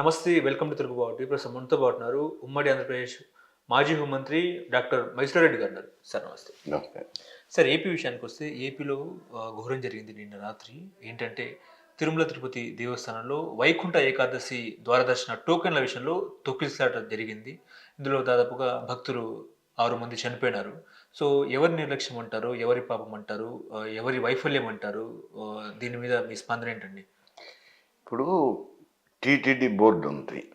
నమస్తే welcome to Telugu బాగుంటుంది. ఇప్పుడు మనతో పాటున్నారు ఉమ్మడి ఆంధ్రప్రదేశ్ మాజీ హోంమంత్రి డాక్టర్ రెడ్డి గారు. ఉన్నారు సార్ నమస్తే. నమస్తే. సార్ ఏపీ విషయానికి వస్తే ఏపీలో ఘోరం జరిగింది నిన్న రాత్రి. ఏంటంటే తిరుమల తిరుపతి దేవస్థానంలో వైకుంఠ ఏకాదశి ద్వారదర్శన టోకెన్ల విషయంలో తొక్కిసలాట జరిగింది. ఇందులో దాదాపుగా భక్తులు ఆరు మంది చనిపోయినారు. సో ఎవరి నిర్లక్ష్యం అంటారు? ఎవరి పాపం అంటారు? ఎవరి వైఫల్యం అంటారు? దీని మీద మీ స్పందన ఏంటండి? ఇప్పుడు టీటీడీ బోర్డు ఉంది.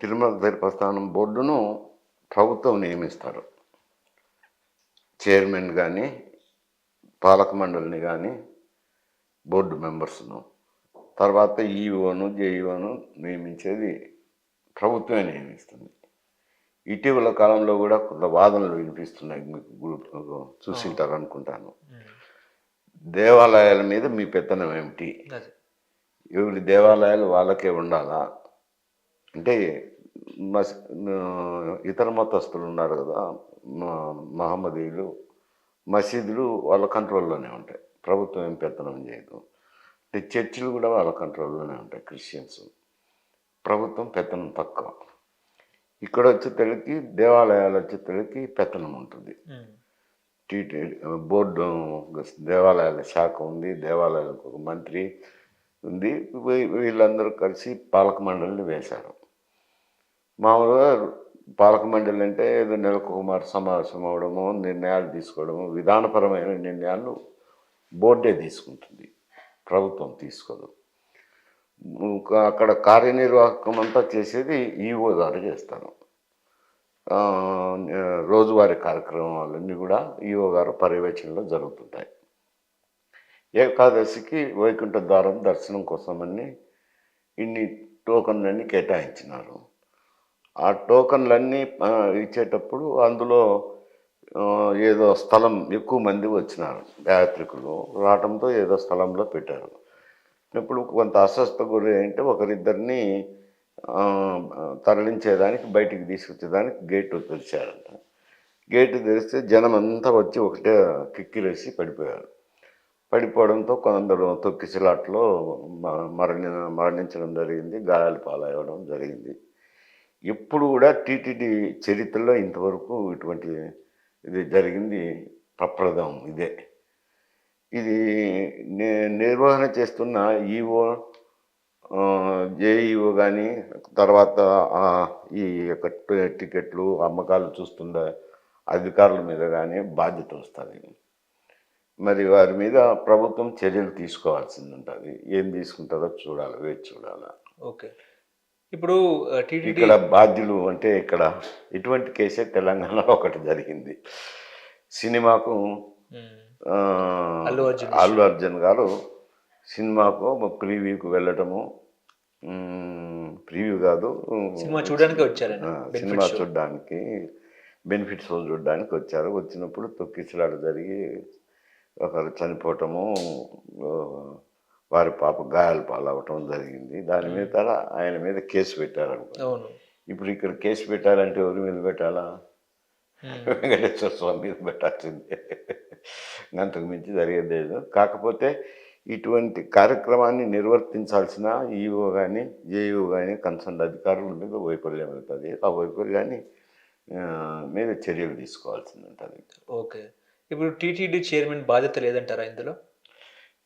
తిరుమల దేవస్థానం బోర్డును ప్రభుత్వం నియమిస్తారు. చైర్మన్ కానీ పాలక మండలిని కానీ బోర్డు మెంబర్స్ను. తర్వాత ఈఓను జేఈఓను నియమించేది ప్రభుత్వమే నియమిస్తుంది. ఇటీవల కాలంలో కూడా కొంత వాదనలు వినిపిస్తున్నాయి మీకు గు- చూసింటారు అనుకుంటాను దేవాలయాల మీద మీ పెత్తనం ఏమిటి? ఎవరి దేవాలయాలు వాళ్ళకే ఉండాలా? అంటే మస్ ఇతర మతస్థులు ఉన్నారు కదా మహమ్మదీయులు మసీదులు వాళ్ళ కంట్రోల్లోనే ఉంటాయి. ప్రభుత్వం ఏం పెత్తనం చేయదు. అంటే చర్చిలు కూడా వాళ్ళ కంట్రోల్లోనే ఉంటాయి క్రిస్టియన్స్. ప్రభుత్వం పెత్తనం తక్కువ ఇక్కడ వచ్చేసరికి దేవాలయాలు వచ్చేసరికి పెత్తనం ఉంటుంది. టీటీ బోర్డు దేవాలయాల శాఖ ఉంది దేవాలయాలకు ఒక మంత్రి ఉంది వీళ్ళందరూ కలిసి పాలక మండలిని వేశారు. మామూలుగా పాలక మండలి అంటే ఏదో నెలకు కుమార్ సమావేశం అవడము నిర్ణయాలు తీసుకోవడము విధానపరమైన నిర్ణయాలు బోర్డే తీసుకుంటుంది. ప్రభుత్వం తీసుకోదు. ఇంకా అక్కడ కార్యనిర్వాహకం అంతా చేసేది ఈఓ గారు చేస్తారు. రోజువారీ కార్యక్రమాలన్నీ కూడా ఈఓ గారు పర్యవేక్షణలో జరుగుతుంటాయి. ఏకాదశికి వైకుంఠ ద్వారం దర్శనం కోసమని ఇన్ని టోకన్లన్నీ కేటాయించినారు. ఆ టోకన్లన్నీ ఇచ్చేటప్పుడు అందులో ఏదో స్థలం ఎక్కువ మంది వచ్చినారు. యాత్రికులు రావడంతో ఏదో స్థలంలో పెట్టారు. ఇప్పుడు కొంత అస్వస్థ గురి అంటే ఒకరిద్దరిని తరలించేదానికి బయటికి తీసుకొచ్చేదానికి గేటు తెరిచారంట. గేటు తెరిస్తే జనం అంతా వచ్చి ఒకటే కిక్కిలేసి పడిపోయారు. పడిపోవడంతో కొందరు తొక్కిసలాట్లో మ- మరణి మరణించడం జరిగింది గాయాలు పాలవ్వడం జరిగింది. ఎప్పుడు కూడా టీటీడీ చరిత్రలో ఇంతవరకు ఇటువంటి ఇది జరిగింది ప్రప్రదం ఇదే. ఇది నిర్వహణ చేస్తున్న ఈఓ జేఈఓ కానీ తర్వాత ఈ యొక్క టికెట్లు అమ్మకాలు చూస్తున్న అధికారుల మీద కానీ బాధ్యత వస్తుంది. మరి వారి మీద ప్రభుత్వం చర్యలు తీసుకోవాల్సింది ఉంటుంది ఏం తీసుకుంటారో చూడాలి వేచి చూడాలి. ఓకే. ఇప్పుడు ఇక్కడ బాధ్యులు అంటే ఇక్కడ ఇటువంటి కేసే తెలంగాణలో ఒకటి జరిగింది. సినిమాకు అల్లు అర్జున్ గారు సినిమాకు ప్రీవ్యూకి వెళ్ళటము ప్రీవ్యూ కాదు సినిమా చూడడానికి Benefit సినిమా. చూడడానికి బెనిఫిట్ షో చూడడానికి వచ్చారు. వచ్చినప్పుడు తొక్కిసలాట జరిగి ఒకరు చనిపోవటము వారి పాప గాయాలు పాలవటం జరిగింది. దాని మీద ఆయన మీద కేసు పెట్టారు అవును. ఇప్పుడు ఇక్కడ కేసు పెట్టాలంటే ఎవరి మీద పెట్టాలా? వెంకటేశ్వర స్వామి మీద పెట్టాల్సిందే. అంతకు మించి జరిగేది లేదు. కాకపోతే ఇటువంటి కార్యక్రమాన్ని నిర్వర్తించాల్సిన ఈఓ కానీ జేఈఓ కానీ కన్సర్న్ అధికారుల మీద వైఫల్యం అవుతుంది. ఆ వైఫల్యాన్ని మీద చర్యలు తీసుకోవాల్సింది ఉంటుంది ఓకే. ఇప్పుడు టీటీడీ చైర్మన్ బాధ్యత లేదంటారా ఇందులో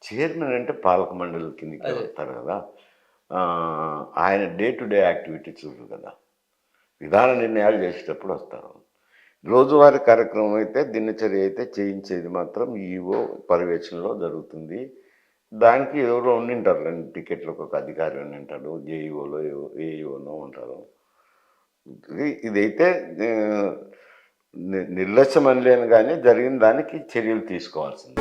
చైర్మన్ అంటే పాలక మండలి కిందకి. వస్తారు కదా ఆయన డే టు డే యాక్టివిటీ చూడరు కదా విధాన నిర్ణయాలు చేసేటప్పుడు వస్తారు రోజువారీ కార్యక్రమం అయితే దినచర్య అయితే చేయించేది మాత్రం ఈఓ పర్యవేక్షణలో జరుగుతుంది దానికి ఎవరో ఉండింటారు రెండు టికెట్లకు ఒక అధికారి ఉండింటాడు జేఈఓలో ఏఈఓనో ఉంటారు ఇది- ఇదైతే నిర్లక్ష్యం అనలేను కానీ జరిగిన దానికి చర్యలు తీసుకోవాల్సింది.